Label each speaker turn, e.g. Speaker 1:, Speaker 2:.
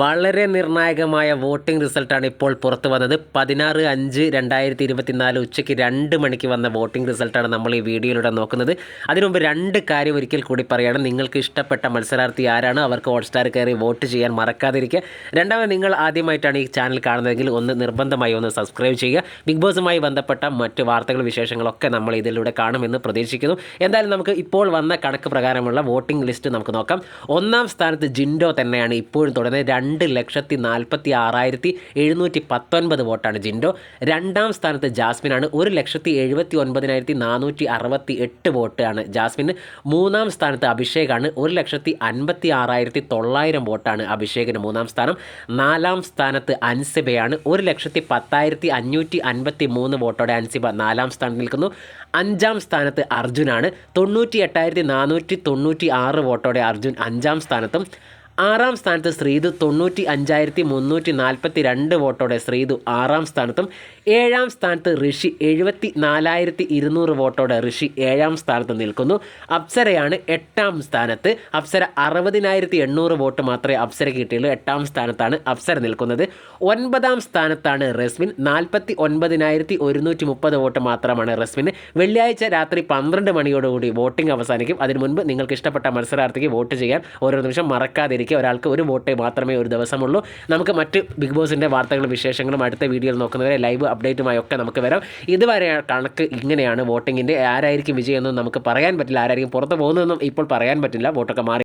Speaker 1: വളരെ നിർണായകമായ വോട്ടിംഗ് റിസൾട്ടാണ് ഇപ്പോൾ പുറത്തു വന്നത്. പതിനാറ് അഞ്ച് രണ്ടായിരത്തി ഇരുപത്തിനാല് ഉച്ചയ്ക്ക് രണ്ട് മണിക്ക് വന്ന വോട്ടിംഗ് റിസൾട്ടാണ് നമ്മൾ ഈ വീഡിയോയിലൂടെ നോക്കുന്നത്. അതിനുമുമ്പ് രണ്ട് കാര്യം ഒരിക്കൽ കൂടി പറയുകയാണ്. നിങ്ങൾക്ക് ഇഷ്ടപ്പെട്ട മത്സരാർത്ഥി ആരാണ് അവർക്ക് ഹോട്ട്സ്റ്റാർ കയറി വോട്ട് ചെയ്യാൻ മറക്കാതിരിക്കുക. രണ്ടാമത് നിങ്ങൾ ആദ്യമായിട്ടാണ് ഈ ചാനൽ കാണുന്നതെങ്കിൽ ഒന്ന് നിർബന്ധമായി ഒന്ന് സബ്സ്ക്രൈബ് ചെയ്യുക. ബിഗ് ബോസുമായി ബന്ധപ്പെട്ട മറ്റ് വാർത്തകൾ വിശേഷങ്ങളൊക്കെ നമ്മൾ ഇതിലൂടെ കാണുമെന്ന് പ്രതീക്ഷിക്കുന്നു. എന്തായാലും നമുക്ക് ഇപ്പോൾ വന്ന കണക്ക് പ്രകാരമുള്ള വോട്ടിംഗ് ലിസ്റ്റ് നമുക്ക് നോക്കാം. ഒന്നാം സ്ഥാനത്ത് ജിൻഡോ തന്നെയാണ് ഇപ്പോഴും തുടരുന്നത്. രണ്ട് ലക്ഷത്തി നാൽപ്പത്തി ആറായിരത്തി എഴുന്നൂറ്റി പത്തൊൻപത് വോട്ടാണ് ജിൻഡോ. രണ്ടാം സ്ഥാനത്ത് ജാസ്മിനാണ്. ഒരു ലക്ഷത്തി എഴുപത്തി ഒൻപതിനായിരത്തി നാനൂറ്റി അറുപത്തി എട്ട് വോട്ടാണ് ജാസ്മിന്. മൂന്നാം സ്ഥാനത്ത് അഭിഷേകാണ്. ഒരു ലക്ഷത്തി അൻപത്തി ആറായിരത്തി തൊള്ളായിരം വോട്ടാണ് അഭിഷേകിന് മൂന്നാം സ്ഥാനം. നാലാം സ്ഥാനത്ത് അൻസിബയാണ്. ഒരു ലക്ഷത്തി പത്തായിരത്തി അഞ്ഞൂറ്റി അൻപത്തി മൂന്ന് വോട്ടോടെ അൻസിബ നാലാം സ്ഥാനത്ത് നിൽക്കുന്നു. അഞ്ചാം സ്ഥാനത്ത് അർജുനാണ്. തൊണ്ണൂറ്റി എട്ടായിരത്തി നാനൂറ്റി തൊണ്ണൂറ്റി ആറ് വോട്ടോടെ അർജുൻ അഞ്ചാം സ്ഥാനത്തും. ആറാം സ്ഥാനത്ത് ശ്രീതു തൊണ്ണൂറ്റി അഞ്ചായിരത്തി മുന്നൂറ്റി നാൽപ്പത്തി രണ്ട് വോട്ടോടെ ശ്രീതു ആറാം സ്ഥാനത്തും ഏഴാം സ്ഥാനത്ത് ഋഷി എഴുപത്തി നാലായിരത്തി ഇരുന്നൂറ് വോട്ടോടെ ഋഷി ഏഴാം സ്ഥാനത്ത് നിൽക്കുന്നു. അപ്സരയാണ് എട്ടാം സ്ഥാനത്ത്. അപ്സര അറുപതിനായിരത്തി എണ്ണൂറ് വോട്ട് മാത്രമേ അപ്സര കിട്ടിയുള്ളൂ. എട്ടാം സ്ഥാനത്താണ് അപ്സര നിൽക്കുന്നത്. ഒൻപതാം സ്ഥാനത്താണ് റസ്മിൻ. നാൽപ്പത്തി ഒൻപതിനായിരത്തി ഒരുന്നൂറ്റി മുപ്പത് വോട്ട് മാത്രമാണ് റസ്മിന്. വെള്ളിയാഴ്ച രാത്രി പന്ത്രണ്ട് മണിയോടുകൂടി വോട്ടിംഗ് അവസാനിക്കും. അതിനു മുൻപ് നിങ്ങൾക്ക് ഇഷ്ടപ്പെട്ട മത്സരാർത്ഥിക്ക് വോട്ട് ചെയ്യാൻ ഓരോ നിമിഷം മറക്കാതിരിക്കുക ഒരാൾക്ക് ഒരു വോട്ടേ മാത്രമേ ഒരു ദിവസമുള്ളൂ. നമുക്ക് മറ്റ് ബിഗ് ബോസിന്റെ വാർത്തകളും വിശേഷങ്ങളും അടുത്ത വീഡിയോയിൽ നോക്കുന്നവരെ ലൈവ് അപ്ഡേറ്റുമായി ഒക്കെ നമുക്ക് വരാം. ഇതുവരെ കണക്ക് ഇങ്ങനെയാണ് വോട്ടിങ്ങിന്റെ ആരായിരിക്കും വിജയം എന്നും നമുക്ക് പറയാൻ പറ്റില്ല. ആരായിരിക്കും പുറത്ത് പോകുന്നതെന്നും ഇപ്പോൾ പറയാൻ പറ്റില്ല. വോട്ടൊക്കെ മാറി